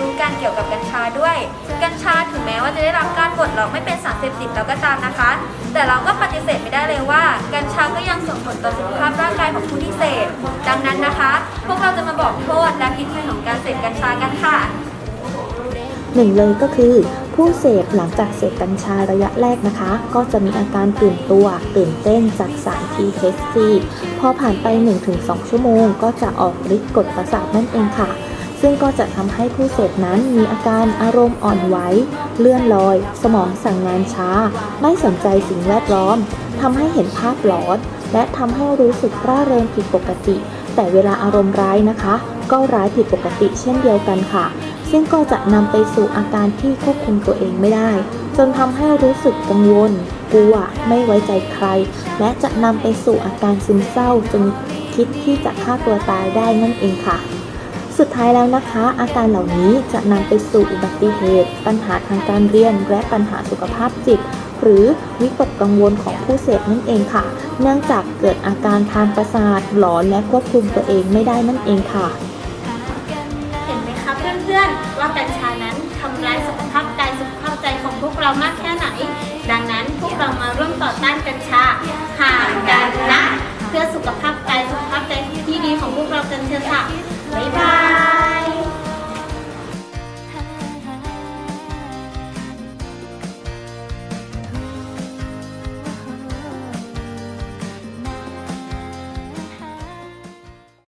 รู้กันเกี่ยวกับกัญชาด้วย กัญชาถึงแม้ว่าจะได้รับการกดล็อกไม่เป็นสารเสพติดแล้วก็ตามนะคะ แต่เราก็ปฏิเสธไม่ได้เลยว่า กัญชาก็ยังส่งผลต่อสุขภาพร่างกายของผู้ที่เสพดังนั้นนะคะ พวกเราจะมาบอกโทษและพิษภัยของการเสพกัญชากันค่ะหนึ่งเลยก็คือ ผู้เสพหลังจากเสพกัญชาระยะแรกนะคะ ก็จะมีอาการตื่นตัวตื่นเต้นจากสาร THC พอผ่านไป 1-2 ชั่วโมง ก็จะออกฤทธิ์กดประสาทนั่นเองค่ะ ซึ่งก็จะทำให้ผู้เสพนั้นมีอาการอารมณ์อ่อนไหว เลื่อนลอย สมองสั่งงานช้า ไม่สนใจสิ่งแวดล้อมทำให้เห็นภาพหลอน และทำให้รู้สึกร่าเริงผิดปกติ แต่เวลาอารมณ์ร้ายนะคะ ก็ร้ายผิดปกติเช่นเดียวกันค่ะ ซึ่งก็จะนำไปสู่อาการที่ควบคุมตัวเองไม่ได้ จนทำให้รู้สึกกังวลกลัวไม่ไว้ใจใคร และจะนำไปสู่อาการซึมเศร้าจนคิดที่จะฆ่าตัวตายได้นั่นเองค่ะ สุดท้ายแล้วนะคะ อาการเหล่านี้จะนำไปสู่อุบัติเหตุ ปัญหาทางการเรียน และปัญหาสุขภาพจิต หรือวิตกกังวลของผู้เสพนั่นเองค่ะ เนื่องจากเกิดอาการทางประสาทหลอนและควบคุมตัวเองไม่ได้นั่นเองค่ะ เห็นไหมคะเพื่อนๆว่ากัญชานั้นทำร้ายสุขภาพกายสุขภาพใจของพวกเรามากแค่ไหน ดังนั้นพวกเรามาร่วมต่อต้านกัญชาห่างกันนะ เพื่อสุขภาพกายสุขภาพใจที่ดีของพวกเรากันเถอะค่ะบ๊ายบาย